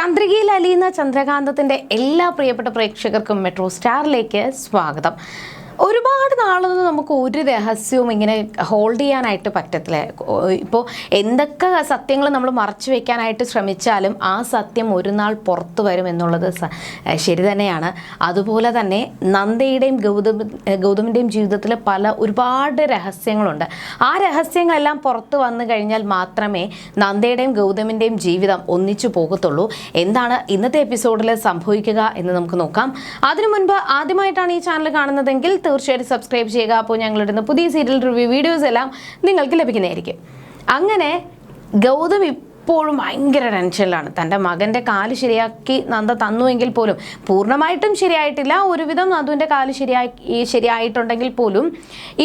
ചന്ദ്രികയിൽ അലിയുന്ന ചന്ദ്രകാന്തത്തിന്റെ എല്ലാ പ്രിയപ്പെട്ട പ്രേക്ഷകർക്കും മെട്രോ സ്റ്റാറിലേക്ക് സ്വാഗതം. ഒരുപാട് നാളൊന്നും നമുക്ക് ഒരു രഹസ്യവും ഇങ്ങനെ ഹോൾഡ് ചെയ്യാനായിട്ട് പറ്റത്തില്ല. ഇപ്പോൾ എന്തൊക്കെ സത്യങ്ങൾ നമ്മൾ മറച്ചു വെക്കാനായിട്ട് ശ്രമിച്ചാലും ആ സത്യം ഒരു നാൾ പുറത്തു വരും എന്നുള്ളത് ശരി തന്നെയാണ്. അതുപോലെ തന്നെ നന്ദയുടെയും ഗൗതമ ഗൗതമിന്റെയും ജീവിതത്തിൽ പല ഒരുപാട് രഹസ്യങ്ങളുണ്ട്. ആ രഹസ്യങ്ങളെല്ലാം പുറത്തു വന്നു കഴിഞ്ഞാൽ മാത്രമേ നന്ദയുടെയും ഗൗതമിന്റെയും ജീവിതം ഒന്നിച്ചു പോകത്തുള്ളൂ. എന്താണ് ഇന്നത്തെ എപ്പിസോഡിൽ സംഭവിക്കുക എന്ന് നമുക്ക് നോക്കാം. അതിനു മുൻപ് ആദ്യമായിട്ടാണ് ഈ ചാനൽ കാണുന്നതെങ്കിൽ തീർച്ചയായിട്ടും സബ്സ്ക്രൈബ് ചെയ്യുക. അപ്പോൾ ഞങ്ങളിടുന്ന പുതിയ സീരിയൽ റിവ്യൂ വീഡിയോസ് എല്ലാം നിങ്ങൾക്ക് ലഭിക്കുന്നതായിരിക്കും. അങ്ങനെ ഗൗതം ഇപ്പോഴും ഭയങ്കര ടെൻഷനിലാണ് തന്റെ മകന്റെ കാൽ ശരിയാക്കി നന്ദ തന്നുവെങ്കിൽ പോലും പൂർണമായിട്ടും ശരിയായിട്ടില്ല. ഒരുവിധം നന്ദുവിന്റെ കാൽ ശരിയാക്കി ശരിയായിട്ടുണ്ടെങ്കിൽ പോലും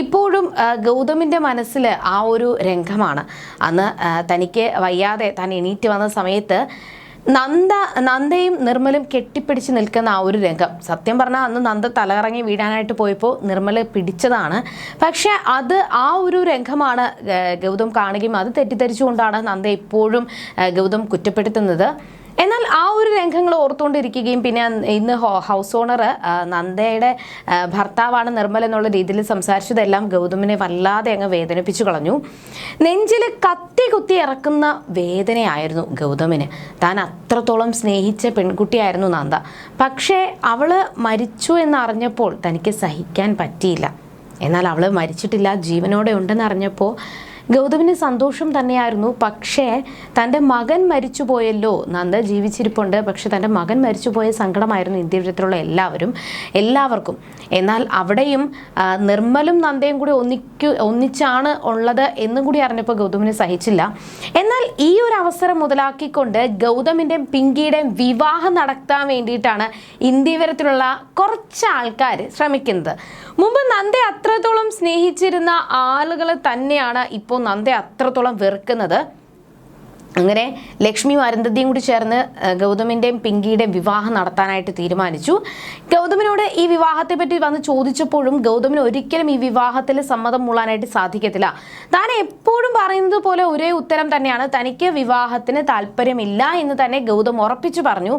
ഇപ്പോഴും ഗൗതമിന്റെ മനസ്സിൽ ആ ഒരു രംഗമാണ്. അന്ന് തനിക്ക് വയ്യാതെ താൻ എണീറ്റ് വന്ന സമയത്ത് നന്ദ നന്ദയും നിർമ്മലും കെട്ടിപ്പിടിച്ച് നിൽക്കുന്ന ആ ഒരു രംഗം. സത്യം പറഞ്ഞാൽ അന്ന് നന്ദ തലകറങ്ങി വീടാനായിട്ട് പോയപ്പോൾ നിർമ്മല പിടിച്ചതാണ്. പക്ഷെ അത് ആ ഒരു രംഗമാണ് ഗൗതം കാണുകയും അത് തെറ്റിദ്ധരിച്ചുകൊണ്ടാണ് നന്ദ ഇപ്പോഴും ഗൗതം കുറ്റപ്പെടുത്തുന്നത്. എന്നാൽ ആ ഒരു രംഗങ്ങൾ ഓർത്തുകൊണ്ടിരിക്കുകയും പിന്നെ ഇന്ന് ഹൗസ് ഓണർ നന്ദയുടെ ഭർത്താവാണ് നിർമ്മൽ എന്നുള്ള രീതിയിൽ സംസാരിച്ചതെല്ലാം ഗൗതമിനെ വല്ലാതെ അങ്ങ് വേദനിപ്പിച്ചു കളഞ്ഞു. നെഞ്ചിൽ കത്തി കുത്തി ഇറക്കുന്ന വേദനയായിരുന്നു ഗൗതമിന്. താൻ അത്രത്തോളം സ്നേഹിച്ച പെൺകുട്ടിയായിരുന്നു നന്ദ. പക്ഷേ അവൾ മരിച്ചു എന്നറിഞ്ഞപ്പോൾ തനിക്ക് സഹിക്കാൻ പറ്റിയില്ല. എന്നാൽ അവൾ മരിച്ചിട്ടില്ല ജീവനോടെ ഉണ്ടെന്ന് അറിഞ്ഞപ്പോൾ ഗൗതമിന് സന്തോഷം തന്നെയായിരുന്നു. പക്ഷേ തന്റെ മകൻ മരിച്ചുപോയല്ലോ. നന്ദ ജീവിച്ചിരിപ്പുണ്ട്. പക്ഷെ തന്റെ മകൻ മരിച്ചുപോയ സങ്കടമായിരുന്നു ഇന്ത്യയിലുള്ള എല്ലാവരും എല്ലാവർക്കും. എന്നാൽ അവിടെയും നിർമ്മലും നന്ദയും കൂടി ഒന്നിക്കു ഒന്നിച്ചാണ് ഉള്ളത് എന്നും കൂടി അറിഞ്ഞപ്പോൾ ഗൗതമിന് സഹിച്ചില്ല. എന്നാൽ ഈ ഒരു അവസരം മുതലാക്കിക്കൊണ്ട് ഗൗതമിന്റെയും പിങ്കിയുടെയും വിവാഹം നടത്താൻ വേണ്ടിയിട്ടാണ് ഇന്ത്യവരത്തിലുള്ള കുറച്ച് ആൾക്കാർ ശ്രമിക്കുന്നത്. മുമ്പ് നന്ദ അത്രത്തോളം സ്നേഹിച്ചിരുന്ന ആളുകൾ തന്നെയാണ് ഇപ്പോൾ നന്ദ അത്രത്തോളം വെറുക്കുന്നത്. അങ്ങനെ ലക്ഷ്മിയും അരുന്ധതിയും കൂടി ചേർന്ന് ഗൗതമിന്റെയും പിങ്കിയുടെയും വിവാഹം നടത്താനായിട്ട് തീരുമാനിച്ചു. ഗൗതമിനോട് ഈ വിവാഹത്തെ പറ്റി വന്ന് ചോദിച്ചപ്പോഴും ഗൗതമിന് ഒരിക്കലും ഈ വിവാഹത്തിൽ സമ്മതം മൂളാനായിട്ട് സാധിക്കത്തില്ല. താൻ എപ്പോഴും പറയുന്നത് പോലെ ഒരേ ഉത്തരം തന്നെയാണ് തനിക്ക് വിവാഹത്തിന് താല്പര്യമില്ല എന്ന് തന്നെ ഗൗതം ഉറപ്പിച്ചു പറഞ്ഞു.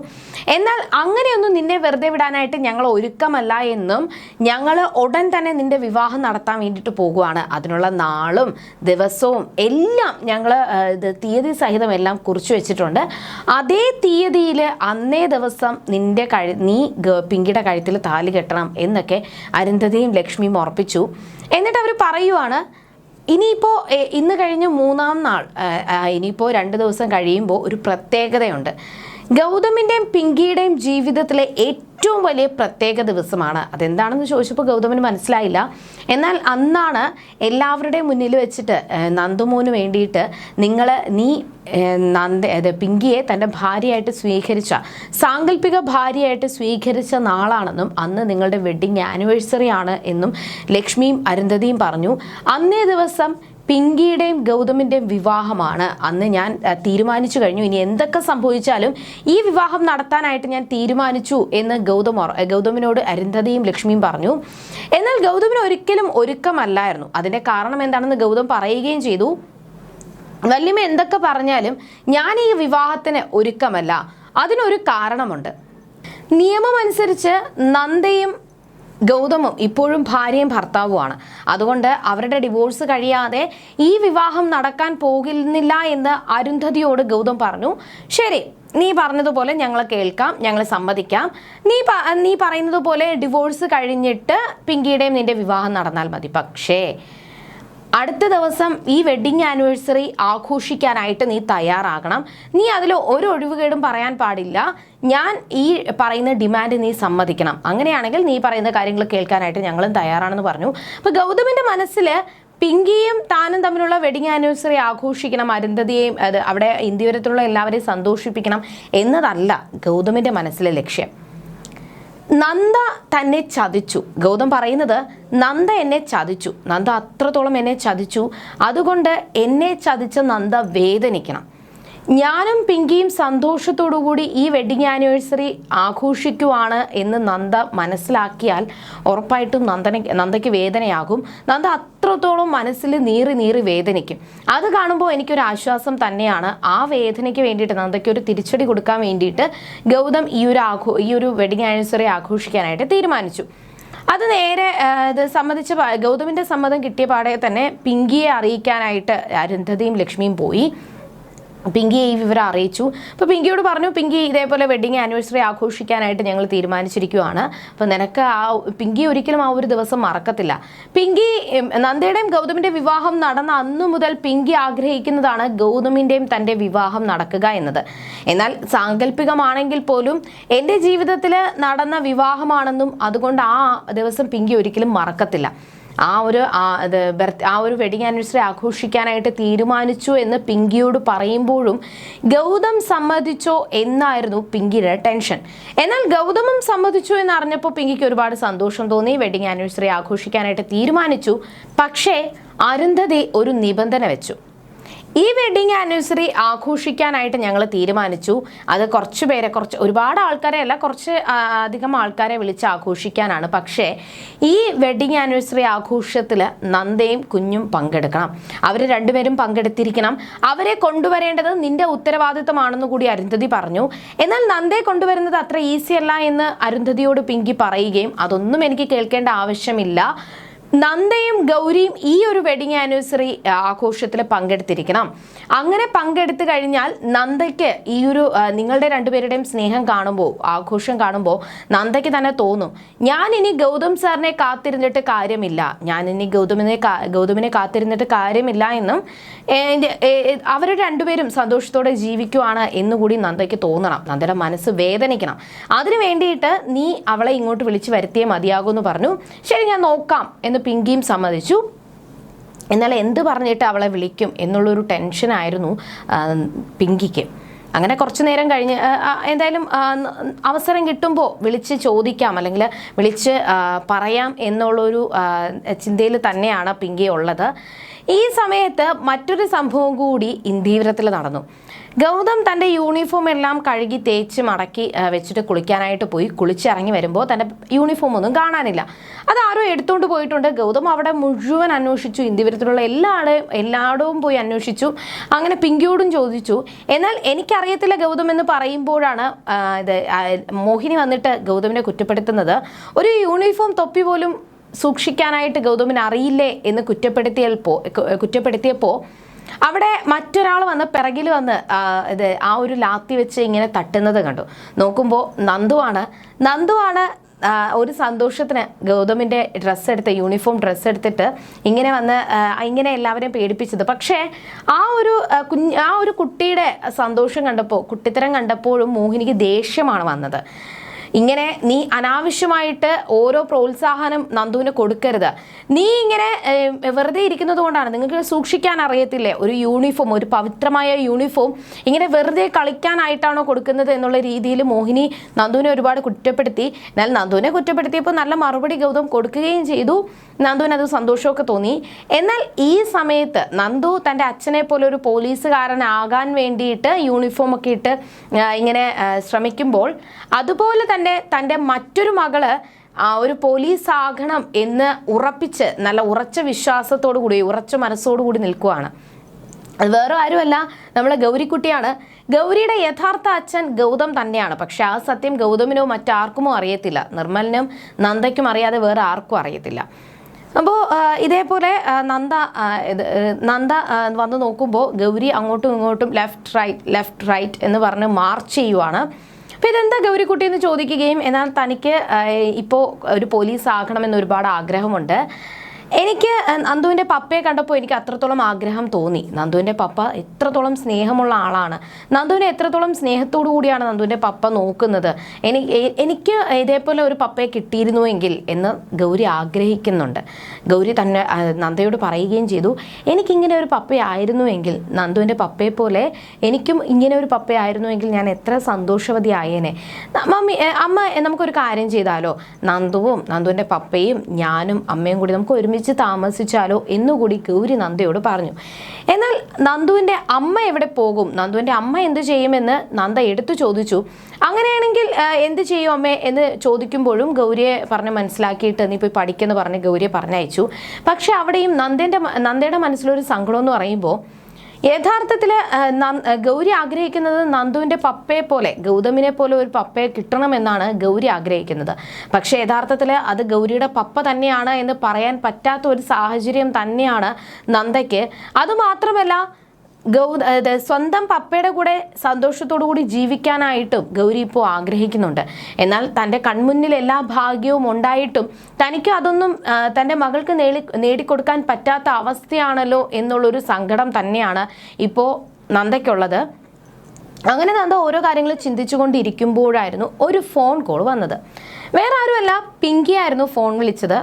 എന്നാൽ അങ്ങനെയൊന്നും നിന്നെ വെറുതെ വിടാനായിട്ട് ഞങ്ങൾ ഒരുക്കമല്ല എന്നും ഞങ്ങൾ ഉടൻ തന്നെ നിന്റെ വിവാഹം നടത്താൻ വേണ്ടിയിട്ട് പോകുവാണ്. അതിനുള്ള നാളും ദിവസവും എല്ലാം ഞങ്ങൾ ഇത് തീയതി സഹിതം എല്ലാം കുറിച്ചു വെച്ചിട്ടുണ്ട്. അതേ തീയതിയിൽ അന്നേ ദിവസം നിന്റെ കഴി നീ പിങ്കിയുടെ കഴുത്തിൽ താലി കെട്ടണം എന്നൊക്കെ അരുന്ധതിയും ലക്ഷ്മിയും ഉറപ്പിച്ചു. എന്നിട്ട് അവർ പറയുവാണ് ഇനിയിപ്പോൾ ഇന്ന് കഴിഞ്ഞ് മൂന്നാം നാൾ ഇനിയിപ്പോൾ രണ്ട് ദിവസം കഴിയുമ്പോൾ ഒരു പ്രത്യേകതയുണ്ട്. ഗൗതമിന്റെയും പിങ്കിയുടെയും ജീവിതത്തിലെ ഏറ്റവും വലിയ പ്രത്യേക ദിവസമാണ്. അതെന്താണെന്ന് ചോദിച്ചപ്പോൾ ഗൗതമന് മനസ്സിലായില്ല. എന്നാൽ അന്നാണ് എല്ലാവരുടെയും മുന്നിൽ വെച്ചിട്ട് നന്ദുമോന് വേണ്ടിയിട്ട് നിങ്ങൾ നീ നന്ദ അത് പിങ്കിയെ തന്റെ ഭാര്യയായിട്ട് സ്വീകരിച്ച സാങ്കല്പിക ഭാര്യയായിട്ട് സ്വീകരിച്ച നാളാണെന്നും അന്ന് നിങ്ങളുടെ വെഡ്ഡിങ് ആനിവേഴ്സറി ആണ് എന്നും ലക്ഷ്മിയും അരുന്ധതിയും പറഞ്ഞു. അന്നേ ദിവസം പിങ്കിയുടെയും ഗൗതമിന്റെയും വിവാഹമാണ്. അന്ന് ഞാൻ തീരുമാനിച്ചു കഴിഞ്ഞു. ഇനി എന്തൊക്കെ സംഭവിച്ചാലും ഈ വിവാഹം നടത്താനായിട്ട് ഞാൻ തീരുമാനിച്ചു എന്ന് ഗൗതം ഗൗതമിനോട് അരുന്ധതിയും ലക്ഷ്മിയും പറഞ്ഞു. എന്നാൽ ഗൗതമിന് ഒരിക്കലും ഒരുക്കമല്ലായിരുന്നു. അതിന്റെ കാരണം എന്താണെന്ന് ഗൗതം പറയുകയും ചെയ്തു. വല്യമ്മ എന്തൊക്കെ പറഞ്ഞാലും ഞാൻ ഈ വിവാഹത്തിന് ഒരുക്കമല്ല. അതിനൊരു കാരണമുണ്ട്. നിയമമനുസരിച്ച് നന്ദയും ഗൗതമും ഇപ്പോഴും ഭാര്യയും ഭർത്താവുമാണ്. അതുകൊണ്ട് അവരുടെ ഡിവോഴ്സ് കഴിയാതെ ഈ വിവാഹം നടക്കാൻ പോകുന്നില്ല എന്ന് അരുന്ധതിയോട് ഗൗതം പറഞ്ഞു. ശരി നീ പറഞ്ഞതുപോലെ ഞങ്ങൾ കേൾക്കാം ഞങ്ങൾ സമ്മതിക്കാം. നീ നീ പറയുന്നത് പോലെ ഡിവോഴ്സ് കഴിഞ്ഞിട്ട് പിങ്കിയുടെയും നിന്റെ വിവാഹം നടന്നാൽ മതി. പക്ഷേ അടുത്ത ദിവസം ഈ വെഡിങ് ആനിവേഴ്സറി ആഘോഷിക്കാനായിട്ട് നീ തയ്യാറാകണം. നീ അതിൽ ഒരു ഒഴിവുകേടും പറയാൻ പാടില്ല. ഞാൻ ഈ പറയുന്ന ഡിമാൻഡ് നീ സമ്മതിക്കണം. അങ്ങനെയാണെങ്കിൽ നീ പറയുന്ന കാര്യങ്ങൾ കേൾക്കാനായിട്ട് ഞങ്ങളും തയ്യാറാണെന്ന് പറഞ്ഞു. അപ്പോൾ ഗൗതമിന്റെ മനസ്സിൽ പിങ്കിയും താനും തമ്മിലുള്ള വെഡിങ് ആനിവേഴ്സറി ആഘോഷിക്കണം അരുന്ധതിയെയും അത് അവിടെ ഇന്ത്യവരത്തുള്ള എല്ലാവരെയും സന്തോഷിപ്പിക്കണം എന്നതല്ല ഗൗതമിന്റെ മനസ്സിലെ ലക്ഷ്യം. നന്ദ തന്നെ ചതിച്ചു. ഗൗതം പറയുന്നത് നന്ദ എന്നെ ചതിച്ചു. നന്ദ അത്രത്തോളം എന്നെ ചതിച്ചു. അതുകൊണ്ട് എന്നെ ചതിച്ച നന്ദ വേദനിക്കണം. ഞാനും പിങ്കിയും സന്തോഷത്തോടുകൂടി ഈ വെഡിങ് ആനിവേഴ്സറി ആഘോഷിക്കുവാണ് എന്ന് നന്ദ മനസ്സിലാക്കിയാൽ ഉറപ്പായിട്ടും നന്ദന നന്ദയ്ക്ക് വേദനയാകും. നന്ദ അത്രത്തോളം മനസ്സിൽ നീറി നീറി വേദനിക്കും. അത് കാണുമ്പോൾ എനിക്കൊരു ആശ്വാസം തന്നെയാണ്. ആ വേദനയ്ക്ക് വേണ്ടിയിട്ട് നന്ദയ്ക്ക് ഒരു തിരിച്ചടി കൊടുക്കാൻ വേണ്ടിയിട്ട് ഗൗതം ഈ ഒരു ആഘോ ഈ ഒരു വെഡിങ് ആനിവേഴ്സറി ആഘോഷിക്കാനായിട്ട് തീരുമാനിച്ചു. അത് നേരെ ഇത് സമ്മതിച്ച ഗൗതമിന്റെ സമ്മതം കിട്ടിയ പാടെ തന്നെ പിങ്കിയെ അറിയിക്കാനായിട്ട് അരുന്ധതിയും ലക്ഷ്മിയും പോയി. പിങ്കിയെ ഈ വിവരം അറിയിച്ചു. അപ്പോൾ പിങ്കിയോട് പറഞ്ഞു പിങ്കി ഇതേപോലെ വെഡിങ് ആനിവേഴ്സറി ആഘോഷിക്കാനായിട്ട് ഞങ്ങൾ തീരുമാനിച്ചിരിക്കുവാണ്. അപ്പോൾ നിനക്ക് ആ പിങ്കി ഒരിക്കലും ആ ഒരു ദിവസം മറക്കത്തില്ല. പിങ്കി നന്ദയുടെയും ഗൗതമിന്റെ വിവാഹം നടന്ന അന്നു മുതൽ പിങ്കി ആഗ്രഹിക്കുന്നതാണ് ഗൗതമിന്റെയും തന്റെ വിവാഹം നടക്കുക എന്നത്. എന്നാൽ സാങ്കല്പികമാണെങ്കിൽ പോലും എന്റെ ജീവിതത്തിൽ നടന്ന വിവാഹമാണെന്നും അതുകൊണ്ട് ആ ദിവസം പിങ്കി ഒരിക്കലും മറക്കത്തില്ല. ആ ഒരു ആ ഒരു വെഡിങ് ആനിവേഴ്സറി ആഘോഷിക്കാനായിട്ട് തീരുമാനിച്ചു എന്ന് പിങ്കിയോട് പറയുമ്പോഴും ഗൗതം സമ്മതിച്ചോ എന്നായിരുന്നു പിങ്കിയുടെ ടെൻഷൻ. എന്നാൽ ഗൗതമം സമ്മതിച്ചു എന്ന് അറിഞ്ഞപ്പോൾ പിങ്കിക്ക് ഒരുപാട് സന്തോഷം തോന്നി വെഡിങ് ആനിവേഴ്സറി ആഘോഷിക്കാനായിട്ട് തീരുമാനിച്ചു. പക്ഷേ അരുന്ധതി ഒരു നിബന്ധന വെച്ചു. ഈ വെഡിങ് ആനിവേഴ്സറി ആഘോഷിക്കാനായിട്ട് ഞങ്ങൾ തീരുമാനിച്ചു. അത് കുറച്ച് പേരെ കുറച്ച് ഒരുപാട് ആൾക്കാരെ അല്ല കുറച്ച് അധികം ആൾക്കാരെ വിളിച്ച് ആഘോഷിക്കാനാണ്. പക്ഷേ ഈ വെഡിങ് ആനിവേഴ്സറി ആഘോഷത്തിൽ നന്ദയും കുഞ്ഞും പങ്കെടുക്കണം. അവർ രണ്ടുപേരും പങ്കെടുത്തിരിക്കണം. അവരെ കൊണ്ടുവരേണ്ടത് നിന്റെ ഉത്തരവാദിത്തമാണെന്ന് കൂടി അരുന്ധതി പറഞ്ഞു. എന്നാൽ നന്ദയെ കൊണ്ടുവരുന്നത് അത്ര ഈസി അല്ല എന്ന് അരുന്ധതിയോട് പിങ്കി പറയുകയും അതൊന്നും എനിക്ക് കേൾക്കേണ്ട ആവശ്യമില്ല. നന്ദയും ഗൗരിയും ഈ ഒരു വെഡിങ് ആനിവേഴ്സറി ആഘോഷത്തിൽ പങ്കെടുത്തിരിക്കണം. അങ്ങനെ പങ്കെടുത്തു കഴിഞ്ഞാൽ നന്ദയ്ക്ക് ഈ ഒരു നിങ്ങളുടെ രണ്ടുപേരുടെയും സ്നേഹം കാണുമ്പോൾ ആഘോഷം കാണുമ്പോൾ നന്ദയ്ക്ക് തന്നെ തോന്നും. ഞാൻ ഇനി ഗൗതം സാറിനെ കാത്തിരുന്നിട്ട് കാര്യമില്ല. ഞാൻ ഇനി ഗൗതമിനെ ഗൗതമിനെ കാത്തിരുന്നിട്ട് കാര്യമില്ല എന്നും അവർ രണ്ടുപേരും സന്തോഷത്തോടെ ജീവിക്കുവാണ് എന്നുകൂടി നന്ദയ്ക്ക് തോന്നണം. നന്ദയുടെ മനസ്സ് വേദനിക്കണം. അതിനു വേണ്ടിയിട്ട് നീ അവളെ ഇങ്ങോട്ട് വിളിച്ച് വരുത്തിയേ മതിയാകുമെന്ന് പറഞ്ഞു. ശരി ഞാൻ നോക്കാം എന്ന് പിങ്കിയും സമ്മതിച്ചു. എന്നാൽ എന്ത് പറഞ്ഞിട്ട് അവളെ വിളിക്കും എന്നുള്ളൊരു ടെൻഷനായിരുന്നു പിങ്കിക്ക്. അങ്ങനെ കുറച്ച് നേരം കഴിഞ്ഞ് എന്തായാലും അവസരം കിട്ടുമ്പോൾ വിളിച്ച് ചോദിക്കാം അല്ലെങ്കിൽ വിളിച്ച് പറയാം എന്നുള്ളൊരു ചിന്തയിൽ തന്നെയാണ് പിങ്കി ഉള്ളത്. ഈ സമയത്ത് മറ്റൊരു സംഭവം കൂടി ഇന്ദീവ്രത്തിൽ നടന്നു. ഗൗതം തന്റെ യൂണിഫോം എല്ലാം കഴുകി തേച്ച് മടക്കി വെച്ചിട്ട് കുളിക്കാനായിട്ട് പോയി. കുളിച്ചിറങ്ങി വരുമ്പോൾ തന്റെ യൂണിഫോം ഒന്നും കാണാനില്ല. അത് ആരോ എടുത്തുകൊണ്ട് പോയിട്ടുണ്ട്. ഗൗതം അവിടെ മുഴുവൻ അന്വേഷിച്ചു. ഇന്ത്യവരത്തിലുള്ള എല്ലായിടെയും എല്ലായിടവും പോയി അന്വേഷിച്ചു. അങ്ങനെ പിങ്കിയോടും ചോദിച്ചു. എന്നാൽ എനിക്കറിയത്തില്ല ഗൗതം എന്ന് പറയുമ്പോഴാണ് ഇത് മോഹിനി വന്നിട്ട് ഗൗതമിനെ കുറ്റപ്പെടുത്തുന്നത്. ഒരു യൂണിഫോം തൊപ്പി പോലും സൂക്ഷിക്കാനായിട്ട് ഗൗതമിന് അറിയില്ലേ എന്ന് കുറ്റപ്പെടുത്തിയപ്പോൾ കുറ്റപ്പെടുത്തിയപ്പോൾ അവിടെ മറ്റൊരാൾ വന്ന് പിറകിൽ വന്ന് ഇത് ആ ഒരു ലാത്തി വെച്ച് ഇങ്ങനെ തട്ടുന്നത് കണ്ടു. നോക്കുമ്പോൾ നന്ദുവാണ്. നന്ദുവാണ് ഒരു സന്തോഷത്തിന് ഗൗതമിന്റെ ഡ്രസ്സ് എടുത്ത് യൂണിഫോം ഡ്രസ്സ് എടുത്തിട്ട് ഇങ്ങനെ വന്ന് ഇങ്ങനെ എല്ലാവരെയും പേടിപ്പിച്ചത്. പക്ഷേ ആ ഒരു കുഞ്ഞ് ആ ഒരു കുട്ടിയുടെ സന്തോഷം കണ്ടപ്പോൾ കുട്ടിത്തരം കണ്ടപ്പോഴും മോഹിനിക്ക് ദേഷ്യമാണ് വന്നത്. ഇങ്ങനെ നീ അനാവശ്യമായിട്ട് ഓരോ പ്രോത്സാഹനം നന്ദുവിന് കൊടുക്കരുത്. നീ ഇങ്ങനെ വെറുതെ ഇരിക്കുന്നത് കൊണ്ടാണ്. നിങ്ങൾക്ക് സൂക്ഷിക്കാൻ അറിയത്തില്ലേ? ഒരു യൂണിഫോം ഒരു പവിത്രമായ യൂണിഫോം ഇങ്ങനെ വെറുതെ കളിക്കാനായിട്ടാണോ കൊടുക്കുന്നത് എന്നുള്ള രീതിയിൽ മോഹിനി നന്ദുവിനെ ഒരുപാട് കുറ്റപ്പെടുത്തി. എന്നാൽ നന്ദുവിനെ കുറ്റപ്പെടുത്തിയപ്പോൾ നല്ല മറുപടി ഗൗതം കൊടുക്കുകയും ചെയ്തു. നന്ദുവിന് അത് സന്തോഷമൊക്കെ തോന്നി. എന്നാൽ ഈ സമയത്ത് നന്ദു തന്റെ അച്ഛനെ പോലെ ഒരു പോലീസുകാരനാകാൻ വേണ്ടിയിട്ട് യൂണിഫോം ഒക്കെ ഇട്ട് ഇങ്ങനെ ശ്രമിക്കുമ്പോൾ അതുപോലെ തന്നെ തന്റെ മറ്റൊരു മകൾ ഒരു പോലീസ് ആകണം എന്ന് ഉറപ്പിച്ച് നല്ല ഉറച്ച വിശ്വാസത്തോടു കൂടി ഉറച്ച മനസ്സോടു കൂടി നിൽക്കുവാണ്. അത് വേറെ ആരുമല്ല നമ്മളെ ഗൗരിക്കുട്ടിയാണ്. ഗൗരിയുടെ യഥാർത്ഥ അച്ഛൻ ഗൗതം തന്നെയാണ്. പക്ഷെ ആ സത്യം ഗൗതമിനോ മറ്റാർക്കുമോ അറിയത്തില്ല. നിർമ്മലിനും നന്ദയ്ക്കും അറിയാതെ വേറെ ആർക്കും അറിയത്തില്ല. അപ്പോൾ ഇതേപോലെ നന്ദ നന്ദ വന്ന് നോക്കുമ്പോൾ ഗൗരി അങ്ങോട്ടും ഇങ്ങോട്ടും ലെഫ്റ്റ് റൈറ്റ് ലെഫ്റ്റ് റൈറ്റ് എന്ന് പറഞ്ഞ് മാർച്ച് ചെയ്യുവാണ്. അപ്പോൾ ഇതെന്താ ഗൗരിക്കുട്ടി എന്ന് ചോദിക്കുകയും എന്നാൽ തനിക്ക് ഇപ്പോൾ ഒരു പോലീസ് ആകണമെന്ന് ഒരുപാട് ആഗ്രഹമുണ്ട്. എനിക്ക് നന്ദുവിന്റെ പപ്പയെ കണ്ടപ്പോൾ എനിക്ക് അത്രത്തോളം ആഗ്രഹം തോന്നി. നന്ദുവിന്റെ പപ്പ എത്രത്തോളം സ്നേഹമുള്ള ആളാണ്. നന്ദുവിനെ എത്രത്തോളം സ്നേഹത്തോടു കൂടിയാണ് നന്ദുവിന്റെ പപ്പ നോക്കുന്നത്. എനിക്ക് എനിക്ക് ഇതേപോലെ ഒരു പപ്പയെ കിട്ടിയിരുന്നുവെങ്കിൽ എന്ന് ഗൗരി ആഗ്രഹിക്കുന്നുണ്ട്. ഗൗരി തന്നെ നന്ദയോട് പറയുകയും ചെയ്തു. എനിക്കിങ്ങനെ ഒരു പപ്പയായിരുന്നുവെങ്കിൽ നന്ദുവിന്റെ പപ്പയെ പോലെ എനിക്കും ഇങ്ങനെ ഒരു പപ്പയായിരുന്നുവെങ്കിൽ ഞാൻ എത്ര സന്തോഷവതി ആയേനെ. മമ്മി അമ്മ നമുക്കൊരു കാര്യം ചെയ്താലോ? നന്ദുവും നന്ദുവിന്റെ പപ്പയും ഞാനും അമ്മയും കൂടി നമുക്ക് ഒരുമിച്ച് ഒരുമിച്ച് താമസിച്ചാലോ എന്നുകൂടി ഗൗരി നന്ദയോട് പറഞ്ഞു. എന്നാൽ നന്ദുവിന്റെ അമ്മ എവിടെ പോകും? നന്ദുവിന്റെ അമ്മ എന്ത് ചെയ്യുമെന്ന് നന്ദ എടുത്തു ചോദിച്ചു. അങ്ങനെയാണെങ്കിൽ എന്ത് ചെയ്യും അമ്മേ എന്ന് ചോദിക്കുമ്പോഴും ഗൗരിയെ പറഞ്ഞ് മനസ്സിലാക്കിയിട്ട് നീ പോയി പഠിക്കുന്നു പറഞ്ഞ് ഗൗരിയെ പറഞ്ഞയച്ചു. പക്ഷെ അവിടെയും നന്ദേന്റെ നന്ദയുടെ മനസ്സിലൊരു സങ്കടം എന്ന് പറയുമ്പോൾ യഥാർത്ഥത്തിൽ ഗൗരി ആഗ്രഹിക്കുന്നത് നന്ദുവിന്റെ പപ്പയെ പോലെ ഗൗതമിനെ പോലെ ഒരു പപ്പയെ കിട്ടണമെന്നാണ് ഗൗരി ആഗ്രഹിക്കുന്നത്. പക്ഷേ യഥാർത്ഥത്തിൽ അത് ഗൗരിയുടെ പപ്പ തന്നെയാണ് എന്ന് പറയാൻ പറ്റാത്ത ഒരു സാഹചര്യം തന്നെയാണ് നന്ദയ്ക്ക്. അതുമാത്രമല്ല ഗൗ സ്വന്തം പപ്പയുടെ കൂടെ സന്തോഷത്തോടു കൂടി ജീവിക്കാനായിട്ടും ഗൗരി ഇപ്പോൾ ആഗ്രഹിക്കുന്നുണ്ട്. എന്നാൽ തന്റെ കൺമുന്നിൽ എല്ലാ ഭാഗ്യവും ഉണ്ടായിട്ടും തനിക്ക് അതൊന്നും തന്റെ മകൾക്ക് നേടി നേടിക്കൊടുക്കാൻ പറ്റാത്ത അവസ്ഥയാണല്ലോ എന്നുള്ളൊരു സങ്കടം തന്നെയാണ് ഇപ്പോൾ നന്ദയ്ക്കുള്ളത്. അങ്ങനെ നന്ദ ഓരോ കാര്യങ്ങൾ ചിന്തിച്ചുകൊണ്ടിരിക്കുമ്പോഴായിരുന്നു ഒരു ഫോൺ കോൾ വന്നത്. വേറെ ആരുമല്ല പിങ്കി ആയിരുന്നു ഫോൺ വിളിച്ചത്.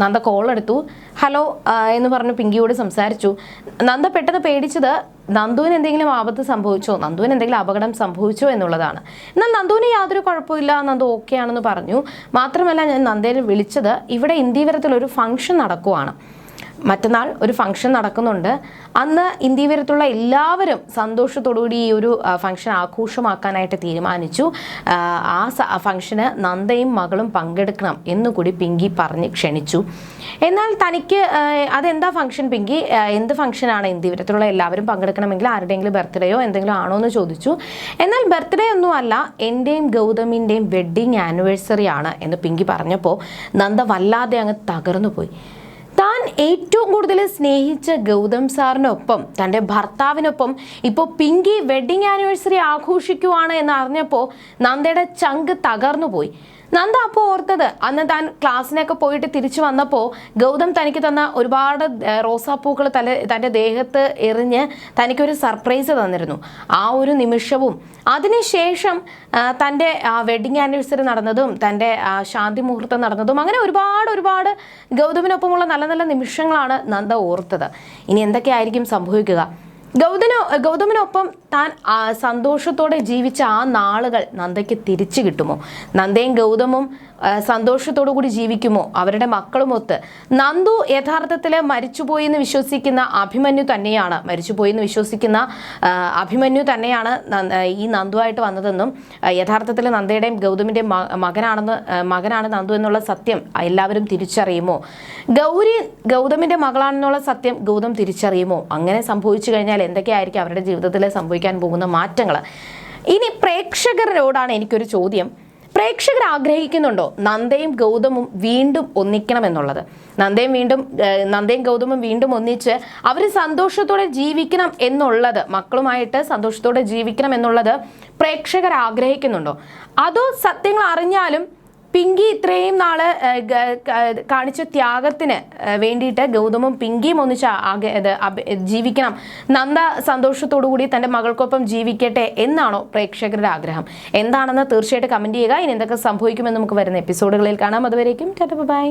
നന്ദ കോൾ എടുത്തു. ഹലോ എന്ന് പറഞ്ഞു പിങ്കിയോട് സംസാരിച്ചു. നന്ദ പെട്ടെന്ന് പേടിച്ചത് നന്ദുവിന് എന്തെങ്കിലും ആപത്ത് സംഭവിച്ചോ? നന്ദുവിന് എന്തെങ്കിലും അപകടം സംഭവിച്ചോ എന്നുള്ളതാണ്. എന്നാൽ നന്ദുവിന് യാതൊരു കുഴപ്പമില്ല. നന്ദു ഓക്കെ ആണെന്ന് പറഞ്ഞു. മാത്രമല്ല ഞാൻ നന്ദേനെ വിളിച്ചത് ഇവിടെ ഇന്ത്യവരത്തിൽ ഒരു ഫംഗ്ഷൻ നടക്കുവാണ്. മറ്റന്നാൾ ഒരു ഫംഗ്ഷൻ നടക്കുന്നുണ്ട്. അന്ന് ഇന്ത്യവരത്തുള്ള എല്ലാവരും സന്തോഷത്തോടുകൂടി ഈ ഒരു ഫംഗ്ഷൻ ആഘോഷമാക്കാനായിട്ട് തീരുമാനിച്ചു. ആ, ആ ഫംഗ്ഷന് നന്ദയും മകളും പങ്കെടുക്കണം എന്നുകൂടി പിങ്കി പറഞ്ഞ് ക്ഷണിച്ചു. എന്നാൽ തനിക്ക് അതെന്താ ഫംഗ്ഷൻ പിങ്കി? എന്ത് ഫംഗ്ഷനാണ് ഇന്ത്യവരത്തുള്ള എല്ലാവരും പങ്കെടുക്കണമെങ്കിൽ ആരുടെയെങ്കിലും ബർത്ത്ഡേയോ എന്തെങ്കിലും ആണോ എന്ന് ചോദിച്ചു. എന്നാൽ ബർത്ത്ഡേ ഒന്നും അല്ല എന്റെയും ഗൗതമിന്റെയും വെഡ്ഡിങ് ആനിവേഴ്സറി ആണ് എന്ന് പിങ്കി പറഞ്ഞപ്പോൾ നന്ദ വല്ലാതെ അങ്ങ് തകർന്നു പോയി താൻ ഏറ്റവും കൂടുതൽ സ്നേഹിച്ച ഗൗതം സാറിനൊപ്പം തന്റെ ഭർത്താവിനൊപ്പം ഇപ്പോൾ പിങ്കി വെഡിങ് ആനിവേഴ്സറി ആഘോഷിക്കുവാണ് എന്ന് അറിഞ്ഞപ്പോൾ നന്ദയുടെ ചങ്ക് തകർന്നു പോയി നന്ദ അപ്പോൾ ഓർത്തത് അന്ന് താൻ ക്ലാസ്സിനൊക്കെ പോയിട്ട് തിരിച്ചു വന്നപ്പോൾ ഗൗതം തനിക്ക് തന്ന ഒരുപാട് റോസാപ്പൂക്കൾ തല തന്റെ ദേഹത്ത് എറിഞ്ഞ് തനിക്കൊരു സർപ്രൈസ് തന്നിരുന്നു. ആ ഒരു നിമിഷവും അതിനുശേഷം തന്റെ വെഡിങ് ആനിവേഴ്സറി നടന്നതും തന്റെ ശാന്തി മുഹൂർത്തം നടന്നതും അങ്ങനെ ഒരുപാട് ഒരുപാട് ഗൗതമിനൊപ്പമുള്ള നല്ല നല്ല നിമിഷങ്ങളാണ് നന്ദ ഓർത്തത്. ഇനി എന്തൊക്കെയായിരിക്കും സംഭവിക്കുക? ഗൗതനോ ഗൗതമിനൊപ്പം താൻ സന്തോഷത്തോടെ ജീവിച്ച ആ നാളുകൾ നന്ദയ്ക്ക് തിരിച്ചു കിട്ടുമോ? നന്ദയും ഗൗതമും സന്തോഷത്തോടു കൂടി ജീവിക്കുമോ? അവരുടെ മക്കളുമൊത്ത് നന്ദു യഥാർത്ഥത്തിൽ മരിച്ചുപോയി എന്ന് വിശ്വസിക്കുന്ന അഭിമന്യു തന്നെയാണ്. മരിച്ചുപോയി എന്ന് വിശ്വസിക്കുന്ന അഭിമന്യു തന്നെയാണ് ഈ നന്ദു ഈ നന്ദുവായിട്ട് വന്നതെന്നും യഥാർത്ഥത്തിൽ നന്ദയുടെയും ഗൗതമിന്റെയും മകനാണെന്ന് മകനാണ് നന്ദു എന്നുള്ള സത്യം എല്ലാവരും തിരിച്ചറിയുമോ? ഗൗരി ഗൗതമിന്റെ മകളാണെന്നുള്ള സത്യം ഗൗതം തിരിച്ചറിയുമോ? അങ്ങനെ സംഭവിച്ചു കഴിഞ്ഞാൽ എന്തൊക്കെയായിരിക്കും അവരുടെ ജീവിതത്തിൽ സംഭവിക്കാൻ പോകുന്ന മാറ്റങ്ങൾ ഇനി പ്രേക്ഷകരോടാണ് എനിക്കൊരു ചോദ്യം. പ്രേക്ഷകർ ആഗ്രഹിക്കുന്നുണ്ടോ? നന്ദയും ഗൗതമും വീണ്ടും ഒന്നിക്കണമെന്നുള്ളത്. നന്ദയും വീണ്ടും നന്ദയും ഗൗതമും വീണ്ടും ഒന്നിച്ച് അവർ സന്തോഷത്തോടെ ജീവിക്കണം എന്നുള്ളത് മക്കളുമായിട്ട് സന്തോഷത്തോടെ ജീവിക്കണം എന്നുള്ളത് പ്രേക്ഷകർ ആഗ്രഹിക്കുന്നുണ്ടോ? അതോ സത്യങ്ങൾ അറിഞ്ഞാലും പിങ്കി ഇത്രയും നാൾ കാണിച്ച ത്യാഗത്തിന് വേണ്ടിയിട്ട് ഗൗതമും പിങ്കിയും ഒന്നിച്ച് ആകെ ജീവിക്കണം. നന്ദ സന്തോഷത്തോടു കൂടി തന്റെ മകൾക്കൊപ്പം ജീവിക്കട്ടെ എന്നാണോ പ്രേക്ഷകരുടെ ആഗ്രഹം. എന്താണെന്ന് തീർച്ചയായിട്ടും കമന്റ് ചെയ്യുക. ഇനി എന്തൊക്കെ സംഭവിക്കുമെന്ന് നമുക്ക് വരുന്ന എപ്പിസോഡുകളിൽ കാണാം. അതുവരേക്കും ബൈ.